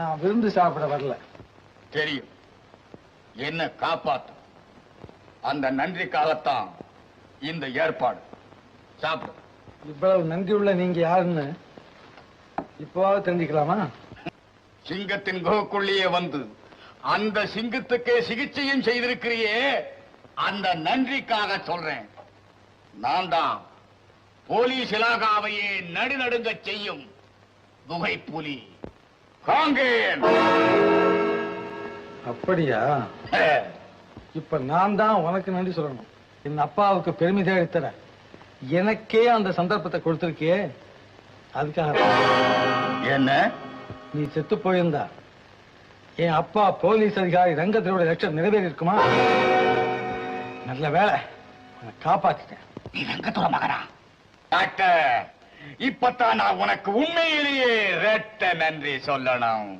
நான் விருந்து சாப்பிட வரல. தெரியும். என்ன காப்பாத்து. அந்த நன்றிக்காகத்தான் இந்த ஏற்பாடு. சாப்பிடு. இவ்வளவு நன்றி உள்ள நீங்க யாருன்னு இப்போவாவது தெரிஞ்சுக்கலாமா? சிங்கத்தின் குகைக்குள்ளேயே வந்து அந்த சிங்கத்துக்கே சிகிச்சையும் செய்திருக்கிறியே அந்த நன்றிக்காக சொல்றேன். நான் தான் போலீஸ் இலாகாவையே நடுநடுங்க செய்யும் குகை புலி. காங்கேயன். அப்படியா? இப்ப நான் தான் உனக்கு நன்றி சொல்லணும். என் அப்பாவுக்கு பெருமை தேடித்தர எனக்கே அந்த சந்தர்ப்பத்தை கொடுத்திருக்கியே. அதுக்காக என்ன? நீ செத்து போயிருந்தா. என் அப்பா போலீஸ் அதிகாரி ரங்கத்தினுடைய லட்சம் நிறைவேறி இருக்குமா நல்ல வேலை காப்பாத்திட்டேன். நீ ரங்கத்துற மகனா? டாக்டர். இப்பத்தான் நான் உனக்கு உண்மையிலேயே ரெட்ட நன்றி சொல்லணும்.